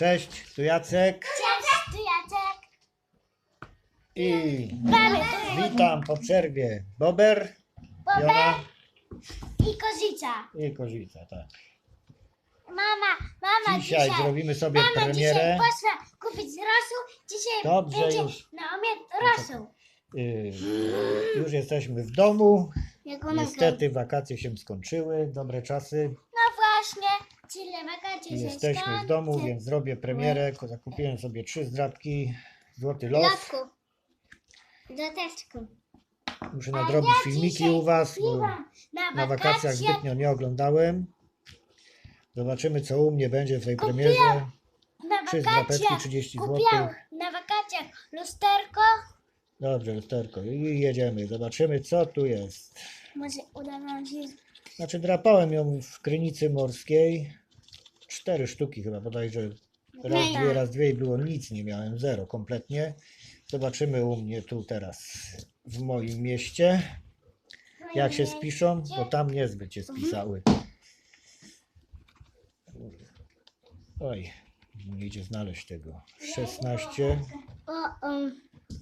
Cześć, tu Jacek Jacek, tu Jacek. i Mamy tu witam po przerwie. Bober, Jona i kozica. i Kozica, tak. Mama, mama Dzisiaj dzisiaj, zrobimy sobie mama premierę. dzisiaj poszła kupić rosół. Dzisiaj Dobrze, będzie już. na obiad rosół. Y, już jesteśmy w domu. Jak ona Niestety wakacje się skończyły, dobre czasy. No właśnie, czyli wakacje się Jesteśmy w domu, więc zrobię premierę. Zakupiłem sobie trzy zdrabki. Złoty los. Lotku. Doteczku. Muszę nadrobić ja filmiki dzisiaj u Was, bo na na wakacjach wakacjach zbytnio nie oglądałem. Zobaczymy, co u mnie będzie w tej Kupiłam premierze. na Trzy zdrapeczki, wakacjach 30 zł. kupiłam na wakacjach lusterko. Dobrze, lusterko. I jedziemy. Zobaczymy, co tu jest. Może uda nam się Znaczy, drapałem ją w krynicy morskiej. Cztery sztuki chyba bodajże. Raz, Nie. dwie, raz, dwie i było nic, nie miałem zero kompletnie. Zobaczymy u mnie tu teraz w moim mieście, jak się spiszą, bo tam niezbyt się spisały. Oj, nie idzie znaleźć tego. 16, O, o,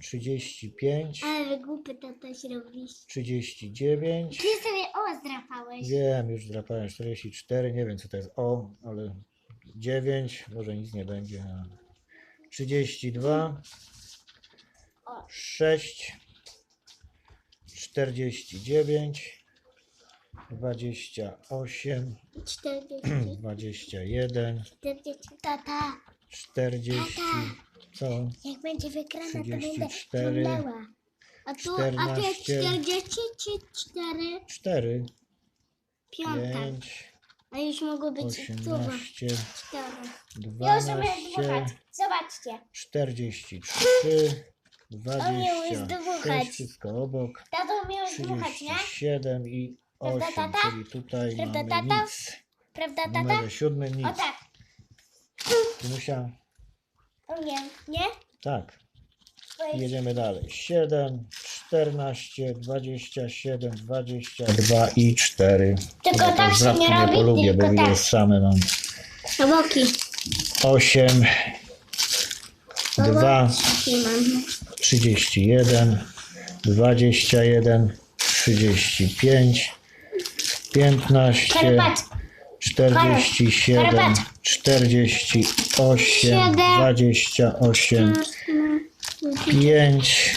35, ale głupy to też robisz. 39. Ty sobie o zdrapałeś. Wiem, już drapałem 44, nie wiem co to jest O, ale 9, może nic nie będzie. a 32, O. 6, 49, 28, 40, 21, 40. Tata, 40, co? jak będzie wygrana, to będę 34, ciągnęła. A tu, a tu jest 14. 40 czy 4? 4, Piąta. 5, A już mogło być tu. 18, 4. 12, Zobaczcie. 43, umie już 26, dmuchać. wszystko obok, Tato umiał dmuchać, nie? 37 i Prawda, 8, tata? czyli tutaj Prawda, mamy tata? nic. Prawda, W tata? numerze nic. O tak, umiem, nie? tak, jedziemy dalej. 7, 14, 27, 22 i 4. Tylko Chyba tak się nie robi, polubię, bo tylko tak. jest same mam. Na boki. 8, 2, Nie mam. 31, 21, 35, 15, Karpat. 47, Karpat. 48, Siedem. 28, 5,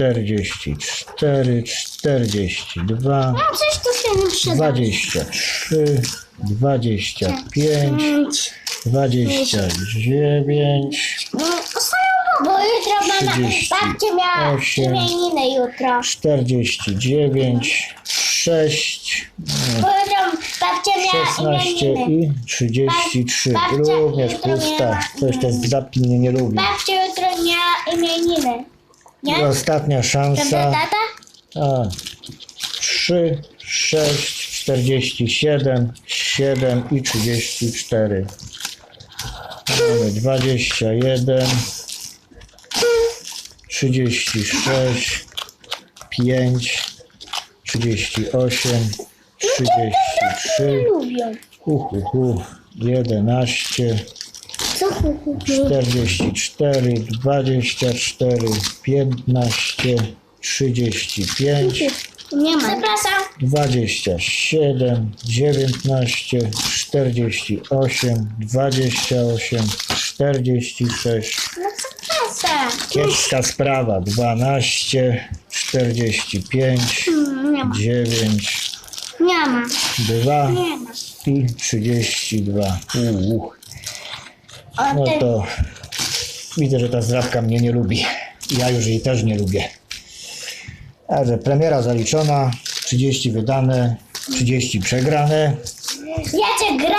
44, 42, No coś tu się nie przyda. 23, 25, 29, No, Bo jutro mama, Trzydzieści babcia miała osiem. imieniny jutro. 49, 6, Bo jutro babcia miała 16 imieniny. i 33. Babcia Również jutro pusta. miała- Coś te zdrabki mnie nie lubi. Babcia jutro miała imieniny. I Nie? ostatnia Prawda, szansa. tata? A, 3, 6, 47, 7 i 34. Mamy 21, 36, 5, 38, 33, Lubią. uhuhu, 11, Co kukuł? 44, 24, 15, 35, Nie ma. Przepraszam. 27, 19, 48, 28, 46. No przepraszam. Kiepska sprawa 12, 45, Mm, Nie ma. 9, Nie ma. 2 Nie ma. i 32. Uuu. No to widzę, że ta zdrabka mnie nie lubi. Ja już jej też nie lubię. Także premiera zaliczona, 30 wydane, 30 przegrane, Jacek gra?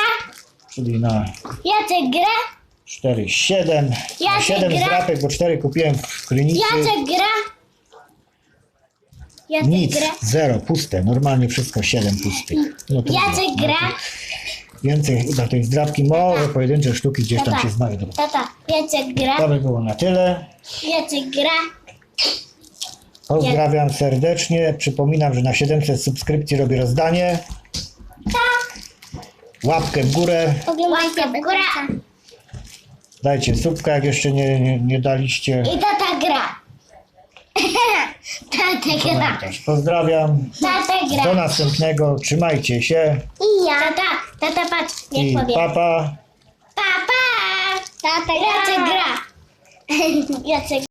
czyli na Jacek gra? 4, 7. Jacek 7 gra? zdrapek, bo 4 kupiłem w krynicy. Jacek gra? Jacek Nic, gra? zero, puste. Normalnie wszystko 7 pustych. No to Jacek no gra? Więcej na tej zdrabki, może pojedyncze sztuki gdzieś tam Tata, się znajdą. tata, Jacek gra, To by było na tyle. Jacek gra. Pozdrawiam serdecznie. Przypominam, że na 700 subskrypcji robię rozdanie. Tak, Łapkę w górę. oglądajcie w górę. Dajcie subkę, jak jeszcze nie, nie, nie daliście. I tata gra. Tata gra. Pozdrawiam. Tata Do następnego. Trzymajcie się. I ja. Tata. Tata, patrz, jak I powiem. papa. Papa! Tata, Jacek gra. Jacek